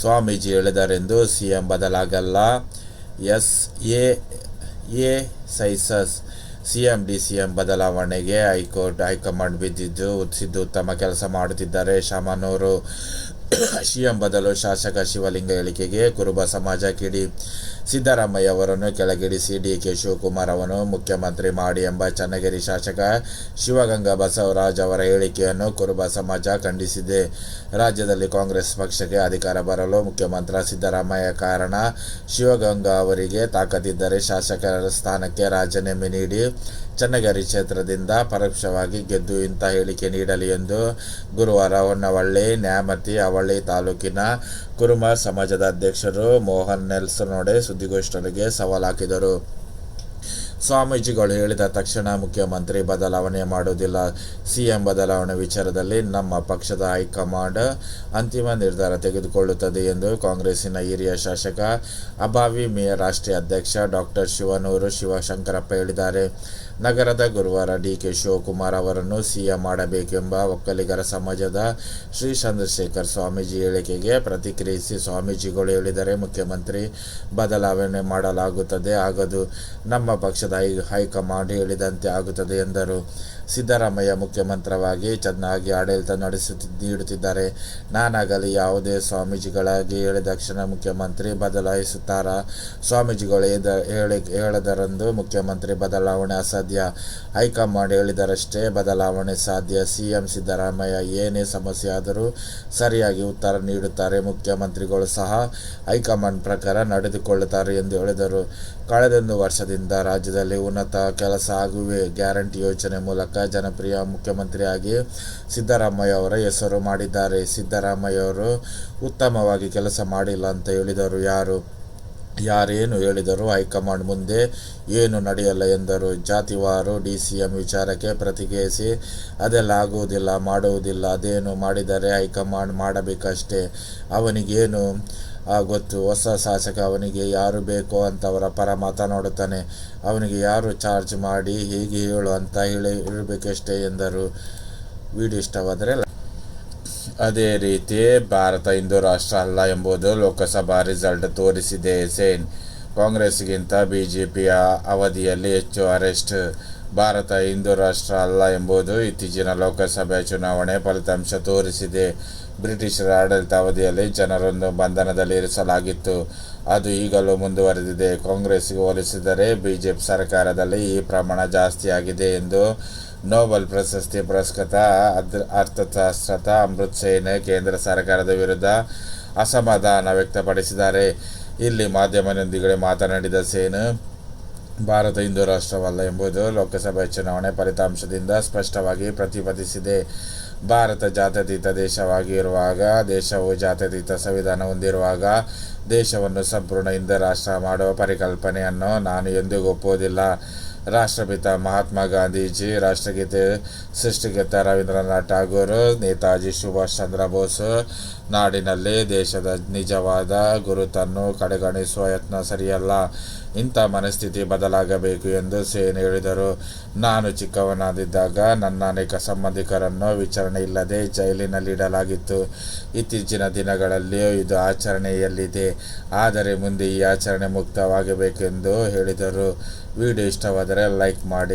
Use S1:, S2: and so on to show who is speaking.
S1: ಸ್ವಾಮೀಜಿ ಹೇಳಿದರೆಂದು ಸಿಎಂ ಬದಲಾಗಲ್ಲ. S, A A, ಸೈಸಸ್, ಸಿಎಂ ಡಿಸಿಎಂ ಬದಲಾವಣೆಗೆ ಹೈಕೋರ್ಟ್, ಹೈಕಮಾಂಡ್ ಬಿದ್ದಿದ್ದು, ಸಿದ್ದು ಉತ್ತಮ ಕೆಲಸ ಮಾಡುತ್ತಿದ್ದಾರೆ. ಶಾಮನೂರು ಸಿಎಂ ಬದಲು ಶಾಸಕ ಶಿವಲಿಂಗ ಹೇಳಿಕೆಗೆ ಕುರುಬ ಸಮಾಜ ಕಿಡಿ ಸಿದ್ದರಾಮಯ್ಯ ಅವರನ್ನು ಕೆಳಗಿಳಿಸಿ ಡಿಕೆ ಶಿವಕುಮಾರ್ ಅವನು ಮುಖ್ಯಮಂತ್ರಿ ಮಾಡಿ ಎಂಬ ಚನ್ನಗಿರಿ ಶಾಸಕ ಶಿವಗಂಗಾ ಬಸವರಾಜ್ ಅವರ ಹೇಳಿಕೆಯನ್ನು ಕುರುಬ ಸಮಾಜ ಖಂಡಿಸಿದೆ. ರಾಜ್ಯದಲ್ಲಿ ಕಾಂಗ್ರೆಸ್ ಪಕ್ಷಕ್ಕೆ ಅಧಿಕಾರ ಬರಲು ಮುಖ್ಯಮಂತ್ರಿ ಸಿದ್ದರಾಮಯ್ಯ ಕಾರಣ ಶಿವಗಂಗಾ ಅವರಿಗೆ ತಾಕತ್ತಿದ್ದರೆ ಶಾಸಕರ ಸ್ಥಾನಕ್ಕೆ ರಾಜೀನಾಮೆ ನೀಡಿ ಚನ್ನಗಿರಿ ಕ್ಷೇತ್ರದಿಂದ ಪರೋಕ್ಷವಾಗಿ ಗೆದ್ದು ಇಂಥ ಹೇಳಿಕೆ ನೀಡಲಿ ಎಂದು ಗುರುವಾರ ಹೊನ್ನವಳ್ಳಿ, ನ್ಯಾಮತಿ ಅವಳ್ಳಿ ತಾಲೂಕಿನ ಕುರುಮ ಸಮಾಜದ ಅಧ್ಯಕ್ಷರು ಮೋಹನ್ ನೆಲ್ಸನೊಡೆ ಸುದ್ದಿಗೋಷ್ಠಿಗೆ ಸವಾಲು ಹಾಕಿದರು. ಸ್ವಾಮೀಜಿಗಳು ಹೇಳಿದ ತಕ್ಷಣ ಮುಖ್ಯಮಂತ್ರಿ ಬದಲಾವಣೆ ಮಾಡುವುದಿಲ್ಲ. ಸಿಎಂ ಬದಲಾವಣೆ ವಿಚಾರದಲ್ಲಿ ನಮ್ಮ ಪಕ್ಷದ ಹೈಕಮಾಂಡ್ ಅಂತಿಮ ನಿರ್ಧಾರ ತೆಗೆದುಕೊಳ್ಳುತ್ತದೆ ಎಂದು ಕಾಂಗ್ರೆಸ್ಸಿನ ಹಿರಿಯ ಶಾಸಕ, ಅಭಾವಿ ಮೇಯರ್, ರಾಷ್ಟ್ರೀಯ ಅಧ್ಯಕ್ಷ ಡಾಕ್ಟರ್ ಶಿವನೂರು ಶಿವಶಂಕರಪ್ಪ ಹೇಳಿದ್ದಾರೆ. ನಗರದ ಗುರುವಾರ ಡಿಕೆ ಶಿವಕುಮಾರ್ ಅವರನ್ನು ಸಿಎಂ ಮಾಡಬೇಕೆಂಬ ಒಕ್ಕಲಿಗರ ಸಮಾಜದ ಶ್ರೀ ಚಂದ್ರಶೇಖರ್ ಸ್ವಾಮೀಜಿ ಹೇಳಿಕೆಗೆ ಪ್ರತಿಕ್ರಿಯಿಸಿ ಸ್ವಾಮೀಜಿಗಳು ಹೇಳಿದರೆ ಮುಖ್ಯಮಂತ್ರಿ ಬದಲಾವಣೆ ಮಾಡಲಾಗುತ್ತದೆ, ಆಗದು, ನಮ್ಮ ಪಕ್ಷದ ಹೈ, ಹೈಕಮಾಂಡ್ ಹೇಳಿದಂತೆ ಆಗುತ್ತದೆ ಎಂದರು. ಸಿದ್ದರಾಮಯ್ಯ ಮುಖ್ಯಮಂತ್ರಿವಾಗಿ ಚೆನ್ನಾಗಿ ಆಡಳಿತ ನಡೆಸುತ್ತಿ, ನೀಡುತ್ತಿದ್ದಾರೆ. ನಾನಾಗಲಿ ಯಾವುದೇ ಸ್ವಾಮೀಜಿಗಳಾಗಿ ಹೇಳಿದ ತಕ್ಷಣ ಮುಖ್ಯಮಂತ್ರಿ ಬದಲಾಯಿಸುತ್ತಾರಾ? ಸ್ವಾಮೀಜಿಗಳು ಹೇಳಿ, ಹೇಳದರಂದು ಮುಖ್ಯಮಂತ್ರಿ ಬದಲಾವಣೆ ಅಸಾಧ್ಯ ಹೈಕಮಾಂಡ್ ಹೇಳಿದರಷ್ಟೇ ಬದಲಾವಣೆ ಸಾಧ್ಯ. ಸಿಎಂ ಸಿದ್ದರಾಮಯ್ಯ ಏನೇ ಸಮಸ್ಯೆ ಆದರೂ ಸರಿಯಾಗಿ ಉತ್ತರ ನೀಡುತ್ತಾರೆ. ಮುಖ್ಯಮಂತ್ರಿಗಳು ಸಹ ಹೈಕಮಾಂಡ್ ಪ್ರಕಾರ ನಡೆದುಕೊಳ್ಳುತ್ತಾರೆ ಎಂದು ಹೇಳಿದರು. ಕಳೆದೊಂದು ವರ್ಷದಿಂದ ರಾಜ್ಯದಲ್ಲಿ ಉನ್ನತ ಕೆಲಸ ಆಗುವೆ. ಗ್ಯಾರಂಟಿ ಯೋಜನೆ ಮೂಲಕ ಜನಪ್ರಿಯ ಮುಖ್ಯಮಂತ್ರಿಯಾಗಿ ಸಿದ್ದರಾಮಯ್ಯ ಅವರ ಹೆಸರು ಮಾಡಿದ್ದಾರೆ. ಸಿದ್ದರಾಮಯ್ಯ ಅವರು ಉತ್ತಮವಾಗಿ ಕೆಲಸ ಮಾಡಿಲ್ಲ ಅಂತ ಹೇಳಿದರು. ಯಾರು? ಯಾರೇನು ಹೇಳಿದರು ಹೈಕಮಾಂಡ್ ಮುಂದೆ ಏನು ನಡೆಯಲ್ಲ ಎಂದರು. ಜಾತಿವಾರು ಡಿ ಸಿ ಎಂ ವಿಚಾರಕ್ಕೆ ಪ್ರತಿಕ್ರಿಯಿಸಿ, ಅದೆಲ್ಲ ಆಗುವುದಿಲ್ಲ, ಮಾಡುವುದಿಲ್ಲ, ಅದೇನು ಮಾಡಿದರೆ ಹೈಕಮಾಂಡ್ ಮಾಡಬೇಕಷ್ಟೇ. ಅವನಿಗೇನು? ಗೊತ್ತು, ಹೊಸ ಶಾಸಕ ಅವನಿಗೆ ಯಾರು ಬೇಕೋ ಅಂತವರ ಪರ ಮಾತನಾಡುತ್ತಾನೆ ಅವನಿಗೆ ಯಾರು ಚಾರ್ಜ್ ಮಾಡಿ, ಹೀಗೆ ಹೇಳು ಅಂತ ಹೇಳಿ ಹೇಳಬೇಕಷ್ಟೇ ಎಂದರು. ವಿಡಿಯೋ ಇಷ್ಟವಾದರೆ ಅದೇ ರೀತಿ ಭಾರತ ಹಿಂದೂ ರಾಷ್ಟ್ರ ಅಲ್ಲ ಎಂಬುದು ಲೋಕಸಭಾ ರಿಸಲ್ಟ್ ತೋರಿಸಿದೆ. ಸೇನ್ ಕಾಂಗ್ರೆಸ್ಗಿಂತ ಬಿಜೆಪಿಯ ಅವಧಿಯಲ್ಲಿ ಹೆಚ್ಚು ಅರೆಸ್ಟ್. ಭಾರತ ಹಿಂದೂ ರಾಷ್ಟ್ರ ಅಲ್ಲ ಎಂಬುದು ಇತ್ತೀಚಿನ ಲೋಕಸಭೆ ಚುನಾವಣೆ ಫಲಿತಾಂಶ ತೋರಿಸಿದೆ. ಬ್ರಿಟಿಷರ ಆಡಳಿತಾವಧಿಯಲ್ಲಿ ಜನರನ್ನು ಬಂಧನದಲ್ಲಿ ಇರಿಸಲಾಗಿತ್ತು. ಅದು ಈಗಲೂ ಮುಂದುವರೆದಿದೆ. ಕಾಂಗ್ರೆಸ್ಗೆ ಹೋಲಿಸಿದರೆ ಬಿಜೆಪಿ ಸರ್ಕಾರದಲ್ಲಿ ಈ ಪ್ರಮಾಣ ಜಾಸ್ತಿಯಾಗಿದೆ ಎಂದು ನೊಬೆಲ್ ಪ್ರಶಸ್ತಿ ಪುರಸ್ಕೃತ ಅದ್ರ ಅರ್ಥಶಾಸ್ತ್ರತ ಅಮೃತ್ ಸೇನ್ ಕೇಂದ್ರ ಸರ್ಕಾರದ ವಿರುದ್ಧ ಅಸಮಾಧಾನ ವ್ಯಕ್ತಪಡಿಸಿದ್ದಾರೆ. ಇಲ್ಲಿ ಮಾಧ್ಯಮದೊಂದಿಗೆ ಮಾತನಾಡಿದ ಸೇನ್, ಭಾರತ ಹಿಂದೂ ರಾಷ್ಟ್ರವಲ್ಲ ಎಂಬುದು ಲೋಕಸಭೆ ಚುನಾವಣೆ ಫಲಿತಾಂಶದಿಂದ ಸ್ಪಷ್ಟವಾಗಿ ಪ್ರತಿಪಾದಿಸಿದೆ. ಭಾರತ ಜಾತ್ಯತೀತ ದೇಶವಾಗಿರುವಾಗ ದೇಶವು ಜಾತ್ಯತೀತ ಸಂವಿಧಾನ ಹೊಂದಿರುವಾಗ ದೇಶವನ್ನು ಸಂಪೂರ್ಣ ಹಿಂದೂ ರಾಷ್ಟ್ರ ಮಾಡುವ ಪರಿಕಲ್ಪನೆಯನ್ನು ನಾನು ಎಂದಿಗೂ ಒಪ್ಪುವುದಿಲ್ಲ. ರಾಷ್ಟ್ರಪಿತ ಮಹಾತ್ಮ ಗಾಂಧೀಜಿ, ರಾಷ್ಟ್ರಗೀತೆ ಸೃಷ್ಟಿಗೀತ ರವೀಂದ್ರನಾಥ್ ಠಾಗೂರ್, ನೇತಾಜಿ ಸುಭಾಷ್ ಚಂದ್ರ ಬೋಸ್ ನಾಡಿನಲ್ಲಿ ದೇಶದ ನಿಜವಾದ ಗುರುತನ್ನು ಕಡೆಗಣಿಸುವ ಯತ್ನ ಸರಿಯಲ್ಲ. ಇಂಥ ಮನಸ್ಥಿತಿ ಬದಲಾಗಬೇಕು ಎಂದು ಸೇನ್ ಹೇಳಿದರು. ನಾನು ಚಿಕ್ಕವನಾದಿದ್ದಾಗ ನನ್ನ ಅನೇಕ ಸಂಬಂಧಿಕರನ್ನು ವಿಚಾರಣೆ ಇಲ್ಲದೆ ಜೈಲಿನಲ್ಲಿಡಲಾಗಿತ್ತು ಇತ್ತೀಚಿನ ದಿನಗಳಲ್ಲಿ ಇದು ಆಚರಣೆಯಲ್ಲಿದೆ. ಆದರೆ ಮುಂದೆ ಈ ಆಚರಣೆ ಮುಕ್ತವಾಗಬೇಕೆಂದು ಹೇಳಿದರು. ವಿಡಿಯೋ ಇಷ್ಟವಾದರೆ ಲೈಕ್ ಮಾಡಿ.